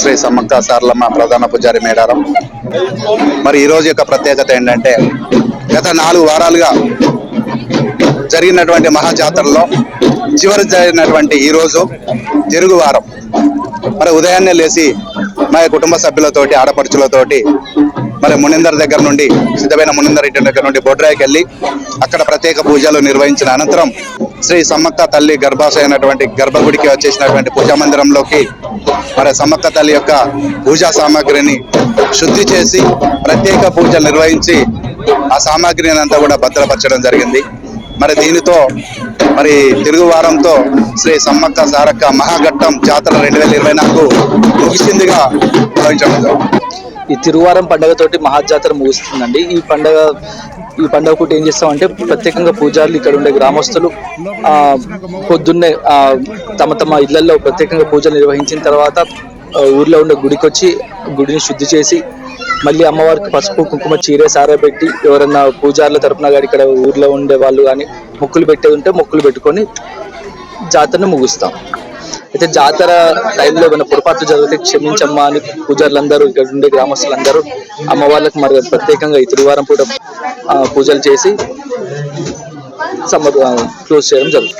శ్రీ సమ్మక్క సార్లమ్మ ప్రధాన పూజారి మేడారం. మరి ఈ రోజు యొక్క ప్రత్యేకత ఏంటంటే గత నాలుగు వారాలుగా జరిగినటువంటి మహాజాతరలో చివరి జరిగినటువంటి ఈ రోజు తిరుగు వారం. మరి ఉదయాన్నే లేచి మా కుటుంబ సభ్యులతోటి ఆడపడుచులతోటి మరి మునిందర్ దగ్గర నుండి సిద్ధమైన మునిందర్ ఇంటి దగ్గర నుండి బొడ్రాయికి వెళ్ళి అక్కడ ప్రత్యేక పూజలు నిర్వహించిన అనంతరం శ్రీ సమ్మక్క తల్లి గర్భాశయనటువంటి గర్భగుడికి వచ్చేసినటువంటి పూజా మందిరంలోకి మరి సమ్మక్క తల్లి యొక్క పూజా సామాగ్రిని శుద్ధి చేసి ప్రత్యేక పూజలు నిర్వహించి ఆ సామాగ్రిని అంతా కూడా భద్రపరచడం జరిగింది. మరి దీనితో మరి తిరుగు వారంతో శ్రీ సమ్మక్క సారక్క మహాఘట్టం జాతర రెండు వేల ఇరవై నాలుగు ముగిసిందిగా ఈ తిరువారం పండుగతోటి మహాజాతర ముగుస్తుందండి. ఈ పండగ ఈ పండగ పూట ఏం చేస్తామంటే ప్రత్యేకంగా పూజారులు ఇక్కడ ఉండే గ్రామస్తులు పొద్దున్నే తమ తమ ఇళ్ళలో ప్రత్యేకంగా పూజలు నిర్వహించిన తర్వాత ఊర్లో ఉండే గుడికి వచ్చి గుడిని శుద్ధి చేసి మళ్ళీ అమ్మవారికి పసుపు కుంకుమ చీరే సారబెట్టి ఎవరన్నా పూజారుల తరపున కానీ ఇక్కడ ఊర్లో ఉండే వాళ్ళు కానీ మొక్కులు పెట్టేది ఉంటే మొక్కులు పెట్టుకొని జాతరను ముగుస్తాం. అయితే జాతర టైంలో ఏమైనా పొరపాట్లు జరిగితే క్షమించమ్మా అని పూజారులందరూ ఇక్కడ ఉండే గ్రామస్తులందరూ అమ్మవార్లకు మరి ప్రత్యేకంగా ఈ తిరువారం పూట పూజలు చేసి సమ క్లోజ్ చేయడం జరుగుతుంది.